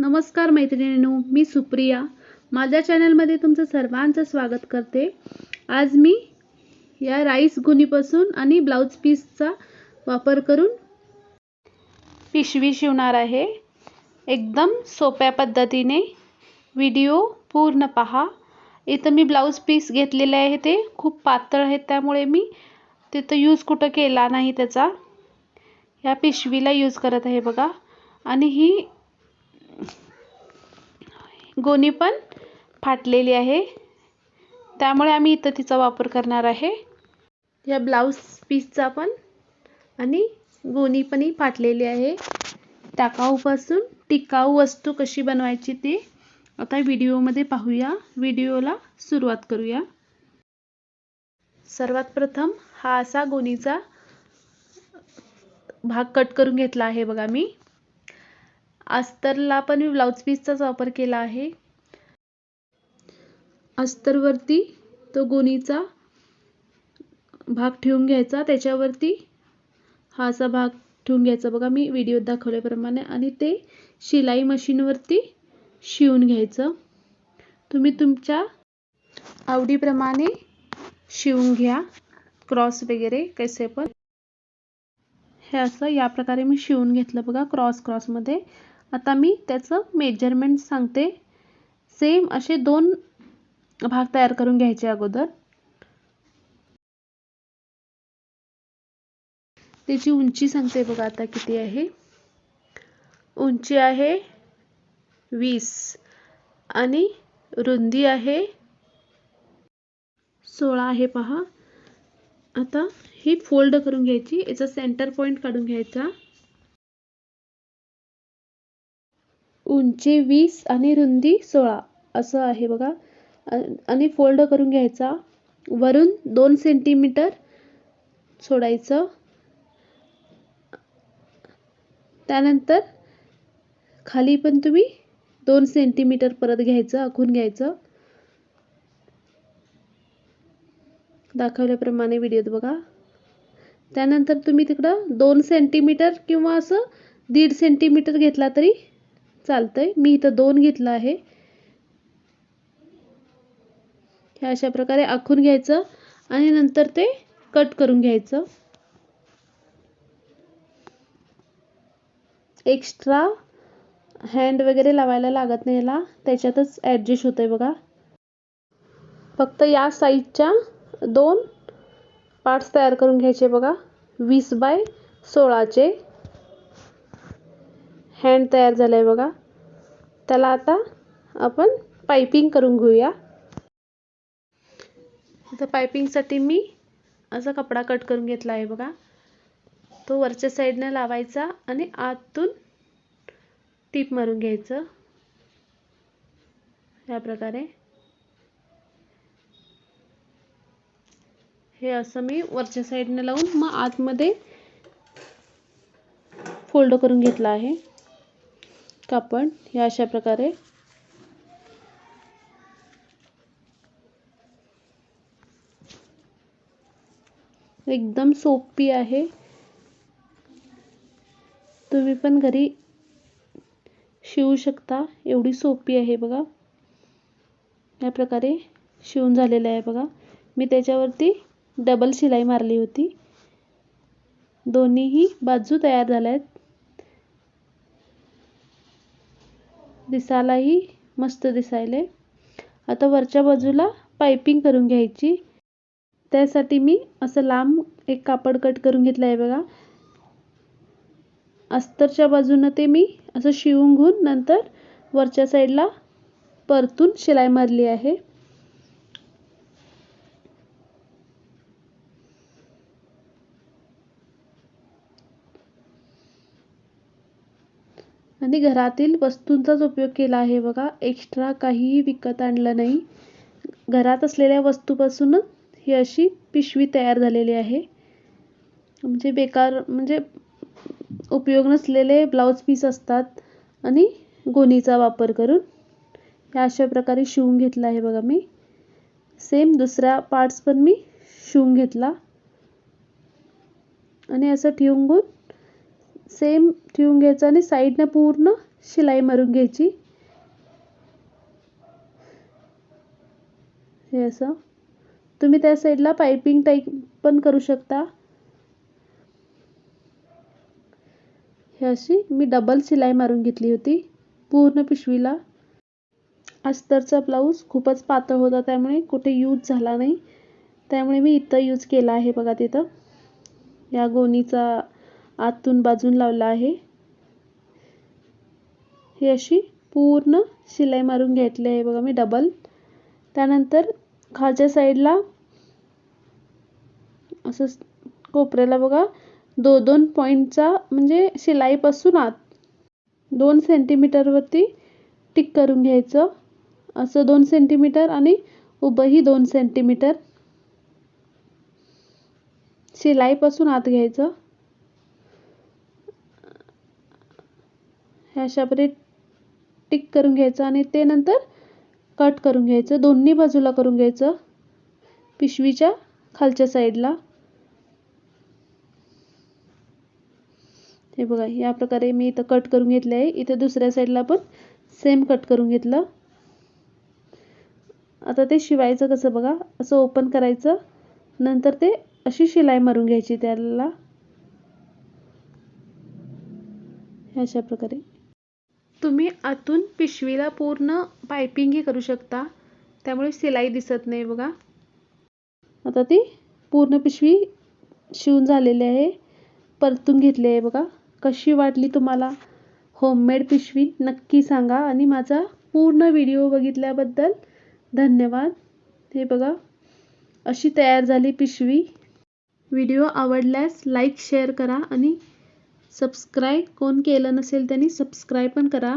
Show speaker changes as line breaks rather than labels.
नमस्कार मैत्रिणींनो मी सुप्रिया. माझ्या चॅनलमध्ये तुमचं सर्वांचं स्वागत करते. आज मी या राईस गुणीपासून आणि ब्लाऊज पीसचा वापर करून पिशवी शिवणार आहे. एकदम सोप्या पद्धतीने व्हिडिओ पूर्ण पहा. इथं मी ब्लाऊज पीस घेतलेले आहे ते. खूप पातळ आहेत त्यामुळे मी तिथं यूज कुठं केला नाही त्याचा. ह्या पिशवीला यूज करत आहे बघा. आणि ही गोणी पण फाटलेली आहे. त्यामुळे आम्ही इथं तिचा वापर करणार आहे. या ब्लाऊज पीसचा पण आणि गोणी पणही फाटलेली आहे. टाकाऊपासून टिकाऊ वस्तू कशी बनवायची ती आता व्हिडिओमध्ये पाहूया. व्हिडिओला सुरुवात करूया. सर्वात प्रथम हा असा गोणीचा भाग कट करून घेतला आहे बघा मी. अस्तरला पण मी ब्लाऊज पीसचाच वापर केला आहे. अस्तरवरती तो गोणीचा भाग ठेवून घ्यायचा. त्याच्यावरती हा असा भाग ठेवून घ्यायचा. बघा मी व्हिडिओत दाखवल्याप्रमाणे. आणि ते शिलाई मशीनवरती शिवून घ्यायचं. तुम्ही तुमच्या आवडीप्रमाणे शिवून घ्या. क्रॉस वगैरे कसे पण. हे असं या प्रकारे मी शिवून घेतलं. बघा क्रॉस क्रॉसमध्ये आता मी त्याचं मेजरमेंट सांगते. सेम असे दोन भाग तयार करून घ्यायचे अगोदर. त्याची उंची सांगते बघा आता किती आहे. उंची आहे वीस आणि रुंदी आहे सोळा आहे पहा. आता ही फोल्ड करून घ्यायची. याचा सेंटर पॉईंट काढून घ्यायचा. उंची वीस आणि रुंदी सोळा. असं आहे बघा. आणि फोल्ड करून घ्यायचा. वरून दोन सेंटीमीटर सोडायचं. त्यानंतर खाली पण तुम्ही दोन सेंटीमीटर परत घ्यायचं आखून घ्यायचं. दाखवल्याप्रमाणे व्हिडिओत बघा. त्यानंतर तुम्ही तिकडं दोन सेंटीमीटर किंवा असं दीड सेंटीमीटर घेतला तरी चालतंय. मी इथं दोन घेतलं आहे. हे अशा प्रकारे आखून घ्यायचं आणि नंतर ते कट करून घ्यायचं. एक्स्ट्रा हँड वगैरे लावायला लागत नाही याला. त्याच्यातच ॲडजस्ट होतंय बघा. फक्त या साईजच्या दोन पार्ट्स तयार करून घ्यायचे बघा. वीस बाय सोळाचे. हँड तयार झालं आहे बघा. त्याला आता आपण पायपिंग करून घेऊया. इथं पायपिंगसाठी मी असा कपडा कट करून घेतला आहे बघा. तो वरच्या साईडनं लावायचा आणि आतून टीप मारून घ्यायचं. या प्रकारे. हे असं मी वरच्या साईडनं लावून मग आतमध्ये फोल्ड करून घेतला आहे. कापड या अशा प्रकारे. एकदम सोपी आहे. तुम्ही पण घरी शिवू शकता. एवढी सोपी आहे बघा. या प्रकारे शिवून झालेलं आहे बघा. मी त्याच्यावरती डबल शिलाई मारली होती. दोन्हीही बाजू तयार झाल्या आहेत दिसायलाही मस्त दिसायले. आता वरच्या बाजूला पायपिंग करून घ्यायची. त्यासाठी मी असं लांब एक कापड कट करून घेतलं आहे बघा. अस्तरच्या बाजूनं ते मी असं शिवून घेऊन नंतर वरच्या साईडला परतून शिलाई मारली आहे. आणि घरातील वस्तूंचाच उपयोग केला आहे. बघा एक्स्ट्रा काहीही विकत आणलं नाही. घरात असलेल्या वस्तूपासूनच ही अशी पिशवी तयार झालेली आहे. म्हणजे बेकार म्हणजे उपयोग नसलेले ब्लाऊज पीस असतात आणि गोणीचा वापर करून. ह्या अशा प्रकारे शिवून घेतला आहे बघा मी. सेम दुसऱ्या पार्ट्स पण मी शिवून घेतला. आणि असं ठेवून घेऊन सेम ठेवून घ्यायचं आणि साईडनं पूर्ण शिलाई मारून घ्यायची. हे असं. तुम्ही त्या साईडला पायपिंग टाईप पण करू शकता. हे अशी मी डबल शिलाई मारून घेतली होती पूर्ण पिशवीला. अस्तरचा ब्लाऊज खूपच पातळ होता त्यामुळे कुठे यूज झाला नाही. त्यामुळे मी इथं यूज केला आहे बघा तिथं. या गोणीचा आतून बाजून लावला आहे. ही अशी पूर्ण शिलाई मारून घेतली आहे बघा मी डबल त्यानंतर खालच्या साईडला असं कोपऱ्याला बघा दो दोन पॉईंटचा म्हणजे शिलाईपासून आत दोन सेंटीमीटरवरती टिक करून घ्यायचं. असं दोन सेंटीमीटर आणि उभंही दोन सेंटीमीटर शिलाईपासून आत घ्यायचं. ह्या अशापणे टिक करून घ्यायचं आणि ते नंतर कट करून घ्यायचं. दोन्ही बाजूला करून घ्यायचं. पिशवीच्या खालच्या साईडला. हे बघा या प्रकारे मी इथं कट करून घेतले आहे. इथे दुसऱ्या साईडला पण सेम कट करून घेतलं. आता ते शिवायचं कसं बघा? असं ओपन करायचं. नंतर ते अशी शिलाई मारून घ्यायची त्याला. अशा प्रकारे. तुम्ही आतून पिशवीला पूर्ण पायपिंगही करू शकता. त्यामुळे शिलाई दिसत नाही बघा. आता ती पूर्ण पिशवी शिवून झालेली आहे. परतून घेतली आहे बघा. कशी वाटली तुम्हाला? होममेड पिशवी? नक्की सांगा. आणि माझा पूर्ण व्हिडिओ बघितल्याबद्दल धन्यवाद. हे बघा. अशी तयार झाली पिशवी. व्हिडिओ आवडल्यास लाईक शेअर करा आणि सबस्क्राईब कोण केलं नसेल त्यांनी सबस्क्राईब पण करा.